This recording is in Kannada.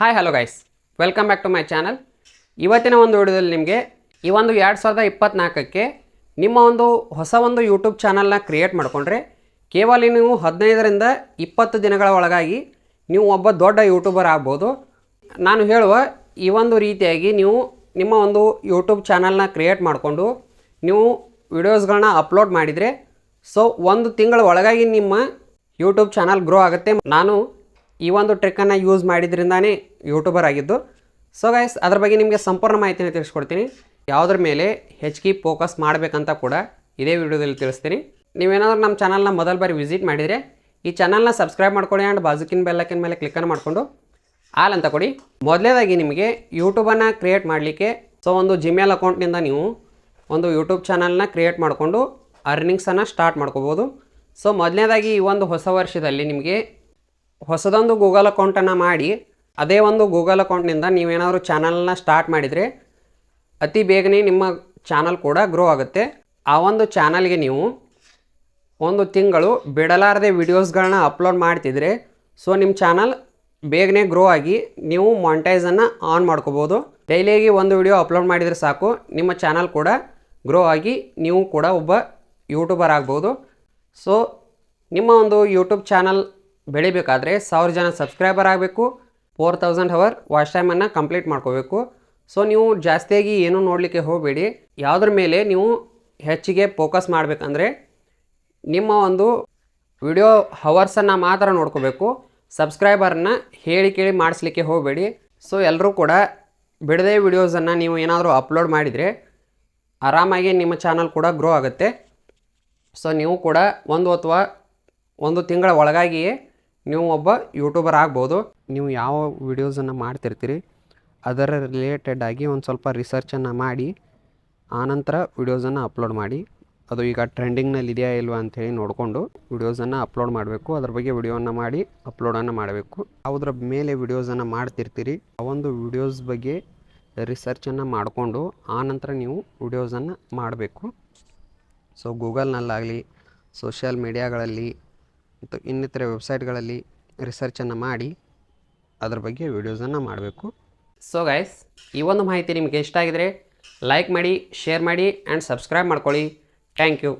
Hi hello guys welcome back to my channel ಇವತ್ತಿನ ಒಂದು ವಿಡಿಯೋದಲ್ಲಿ ನಿಮಗೆ ಈ ಒಂದು ಎರಡು ಸಾವಿರದ ಇಪ್ಪತ್ತ್ನಾಲ್ಕಕ್ಕೆ ನಿಮ್ಮ ಒಂದು ಹೊಸ ಒಂದು ಯೂಟ್ಯೂಬ್ ಚಾನಲ್ನ ಕ್ರಿಯೇಟ್ ಮಾಡಿಕೊಂಡ್ರೆ ಕೇವಲ ನೀವು ಹದಿನೈದರಿಂದ ಇಪ್ಪತ್ತು ದಿನಗಳ ಒಳಗಾಗಿ ನೀವು ಒಬ್ಬ ದೊಡ್ಡ ಯೂಟ್ಯೂಬರ್ ಆಗ್ಬೋದು. ನಾನು ಹೇಳುವ ಈ ಒಂದು ರೀತಿಯಾಗಿ ನೀವು ನಿಮ್ಮ ಒಂದು ಯೂಟ್ಯೂಬ್ ಚಾನಲ್ನ ಕ್ರಿಯೇಟ್ ಮಾಡಿಕೊಂಡು ನೀವು ವಿಡಿಯೋಸ್ಗಳನ್ನ ಅಪ್ಲೋಡ್ ಮಾಡಿದರೆ ಸೊ ಒಂದು ತಿಂಗಳ ಒಳಗಾಗಿ ನಿಮ್ಮ ಯೂಟ್ಯೂಬ್ ಚಾನಲ್ ಗ್ರೋ ಆಗುತ್ತೆ. ನಾನು ಈ ಒಂದು ಟ್ರಿಕ್ಕನ್ನು ಯೂಸ್ ಮಾಡಿದ್ರಿಂದಾನೇ ಯೂಟ್ಯೂಬರ್ ಆಗಿದ್ದು. ಸೊ ಗೈಸ್ ಅದ್ರ ಬಗ್ಗೆ ನಿಮಗೆ ಸಂಪೂರ್ಣ ಮಾಹಿತಿನ ತಿಳಿಸ್ಕೊಡ್ತೀನಿ. ಯಾವುದ್ರ ಮೇಲೆ ಹೆಚ್ಚಿಗೆ ಫೋಕಸ್ ಮಾಡಬೇಕಂತ ಕೂಡ ಇದೇ ವಿಡಿಯೋದಲ್ಲಿ ತಿಳಿಸ್ತೀನಿ. ನೀವೇನಾದ್ರೂ ನಮ್ಮ ಚಾನಲ್ನ ಮೊದಲ ಬಾರಿ ವಿಸಿಟ್ ಮಾಡಿದರೆ ಈ ಚಾನಲ್ನ ಸಬ್ಸ್ಕ್ರೈಬ್ ಮಾಡ್ಕೊಳ್ಳಿ ಆ್ಯಂಡ್ ಬಾಜುಕಿನ ಬೆಲ್ಲಕಿನ ಮೇಲೆ ಕ್ಲಿಕ್ಕನ್ನು ಮಾಡಿಕೊಂಡು ಆಲ್ ಅಂತ ಕೊಡಿ. ಮೊದಲೇದಾಗಿ ನಿಮಗೆ ಯೂಟ್ಯೂಬನ್ನು ಕ್ರಿಯೇಟ್ ಮಾಡಲಿಕ್ಕೆ ಸೊ ಒಂದು ಜಿಮೇಲ್ ಅಕೌಂಟ್ನಿಂದ ನೀವು ಒಂದು ಯೂಟ್ಯೂಬ್ ಚಾನಲ್ನ ಕ್ರಿಯೇಟ್ ಮಾಡಿಕೊಂಡು ಅರ್ನಿಂಗ್ಸನ್ನು ಸ್ಟಾರ್ಟ್ ಮಾಡ್ಕೋಬೋದು. ಸೊ ಮೊದಲನೇದಾಗಿ ಈ ಒಂದು ಹೊಸ ವರ್ಷದಲ್ಲಿ ನಿಮಗೆ ಹೊಸದೊಂದು ಗೂಗಲ್ ಅಕೌಂಟನ್ನು ಮಾಡಿ, ಅದೇ ಒಂದು ಗೂಗಲ್ ಅಕೌಂಟ್ನಿಂದ ನೀವೇನಾದರೂ ಚಾನಲ್ನ ಸ್ಟಾರ್ಟ್ ಮಾಡಿದರೆ ಅತಿ ಬೇಗನೆ ನಿಮ್ಮ ಚಾನಲ್ ಕೂಡ ಗ್ರೋ ಆಗುತ್ತೆ. ಆ ಒಂದು ಚಾನಲ್ಗೆ ನೀವು ಒಂದು ತಿಂಗಳು ಬಿಡಲಾರದೆ ವಿಡಿಯೋಸ್ಗಳನ್ನ ಅಪ್ಲೋಡ್ ಮಾಡ್ತಿದ್ರೆ, ಸೊ ನಿಮ್ಮ ಚಾನಲ್ ಬೇಗನೆ ಗ್ರೋ ಆಗಿ ನೀವು ಮಾನಿಟೈಸನ್ನು ಆನ್ ಮಾಡ್ಕೋಬೋದು. ಡೈಲಿಯಾಗಿ ಒಂದು ವಿಡಿಯೋ ಅಪ್ಲೋಡ್ ಮಾಡಿದರೆ ಸಾಕು, ನಿಮ್ಮ ಚಾನಲ್ ಕೂಡ ಗ್ರೋ ಆಗಿ ನೀವು ಕೂಡ ಒಬ್ಬ ಯೂಟ್ಯೂಬರ್ ಆಗ್ಬೋದು. ಸೊ, ನಿಮ್ಮ ಒಂದು ಯೂಟ್ಯೂಬ್ ಚಾನಲ್ ಬೆಳಿಬೇಕಾದ್ರೆ ಸಾವಿರ ಜನ ಸಬ್ಸ್ಕ್ರೈಬರ್ ಆಗಬೇಕು, ಫೋರ್ ತೌಸಂಡ್ ಅವರ್ ವಾಚ್ ಟೈಮನ್ನು ಕಂಪ್ಲೀಟ್ ಮಾಡ್ಕೋಬೇಕು. ಸೊ, ನೀವು ಜಾಸ್ತಿಯಾಗಿ ಏನೂ ನೋಡಲಿಕ್ಕೆ ಹೋಗಬೇಡಿ. ಯಾವುದ್ರ ಮೇಲೆ ನೀವು ಹೆಚ್ಚಿಗೆ ಫೋಕಸ್ ಮಾಡಬೇಕಂದ್ರೆ ನಿಮ್ಮ ಒಂದು ವಿಡಿಯೋ ಹವರ್ಸನ್ನು ಮಾತ್ರ ನೋಡ್ಕೋಬೇಕು. ಸಬ್ಸ್ಕ್ರೈಬರ್ನ ಹೇಳಿ ಕೇಳಿ ಮಾಡಿಸ್ಲಿಕ್ಕೆ ಹೋಗಬೇಡಿ. ಸೊ ಎಲ್ಲರೂ ಕೂಡ ಬಿಡದೆ ವಿಡಿಯೋಸನ್ನು ನೀವು ಏನಾದರೂ ಅಪ್ಲೋಡ್ ಮಾಡಿದರೆ ಆರಾಮಾಗಿ ನಿಮ್ಮ ಚಾನಲ್ ಕೂಡ ಗ್ರೋ ಆಗುತ್ತೆ. ಸೊ, ನೀವು ಕೂಡ ಒಂದು ಅಥವಾ ಒಂದು ತಿಂಗಳ ಒಳಗಾಗಿಯೇ ನೀವು ಒಬ್ಬ ಯೂಟ್ಯೂಬರ್ ಆಗ್ಬೋದು, ನೀವು ಯಾವ ವಿಡಿಯೋಸನ್ನು ಮಾಡ್ತಿರ್ತೀರಿ, ಅದರ ರಿಲೇಟೆಡ್ ಆಗಿ ಒಂದು ಸ್ವಲ್ಪ ರಿಸರ್ಚನ್ನು ಮಾಡಿ, ಆನಂತರ ವಿಡಿಯೋಸನ್ನು ಅಪ್ಲೋಡ್ ಮಾಡಿ. ಅದು ಈಗ ಟ್ರೆಂಡಿಂಗ್ನಲ್ಲಿ ಇದೆಯಾ ಇಲ್ವಾ ಅಂಥೇಳಿ ನೋಡಿಕೊಂಡು ವಿಡಿಯೋಸನ್ನು ಅಪ್ಲೋಡ್ ಮಾಡಬೇಕು. ಅದ್ರ ಬಗ್ಗೆ ವಿಡಿಯೋವನ್ನು ಮಾಡಿ ಅಪ್ಲೋಡನ್ನು ಮಾಡಬೇಕು. ಯಾವುದ್ರ ಮೇಲೆ ವಿಡಿಯೋಸನ್ನು ಮಾಡ್ತಿರ್ತೀರಿ, ಆ ಒಂದು ವಿಡಿಯೋಸ್ ಬಗ್ಗೆ ರಿಸರ್ಚನ್ನು ಮಾಡಿಕೊಂಡು ಆನಂತರ ನೀವು ವಿಡಿಯೋಸನ್ನು ಮಾಡಬೇಕು. ಸೊ ಗೂಗಲ್ನಲ್ಲಾಗಲಿ ಸೋಷಿಯಲ್ ಮೀಡಿಯಾಗಳಲ್ಲಿ ಮತ್ತು ಇನ್ನಿತರ ವೆಬ್ಸೈಟ್ಗಳಲ್ಲಿ ರಿಸರ್ಚನ್ನು ಮಾಡಿ ಅದರ ಬಗ್ಗೆ ವೀಡಿಯೋಸನ್ನು ಮಾಡಬೇಕು. ಸೊ ಗೈಸ್ ಈ ಒಂದು ಮಾಹಿತಿ ನಿಮಗೆ ಇಷ್ಟ ಆಗಿದರೆ ಲೈಕ್ ಮಾಡಿ ಶೇರ್ ಮಾಡಿ ಆ್ಯಂಡ್ ಸಬ್ಸ್ಕ್ರೈಬ್ ಮಾಡ್ಕೊಳ್ಳಿ. Thank you